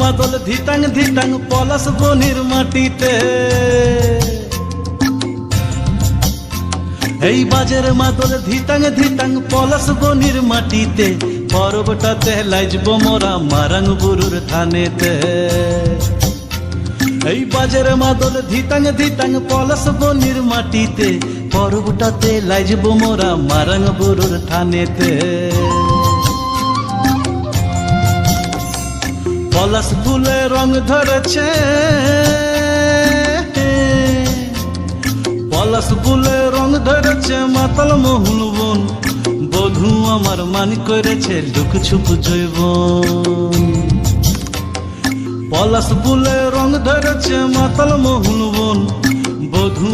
মাদল ধিতাং ধিতাং, পলাশ বনির মাটিতে। এই বাজের মাদল ধিতাং ধিতাং, পলাশ বনির মাটিতে। পর্বটাতে লাইজব মোরা মারাং বুরুর থানেতে। এই বাজের মাদল ধিতাং ধিতাং, পলাশ বনির মাটিতে। পর্বটাতে লাইজব মোরা মারাং বুরুর থানেতে। পলাশ ফুলে রং ধরেছে। পলাশ ফুলে রং ধরেছে, মাতাল মোহন বন। বধু আমার মান করেছে লুক ছুপ জৈব পলাশ ফুলে রং ধরেছে, মাতাল মোহন বন।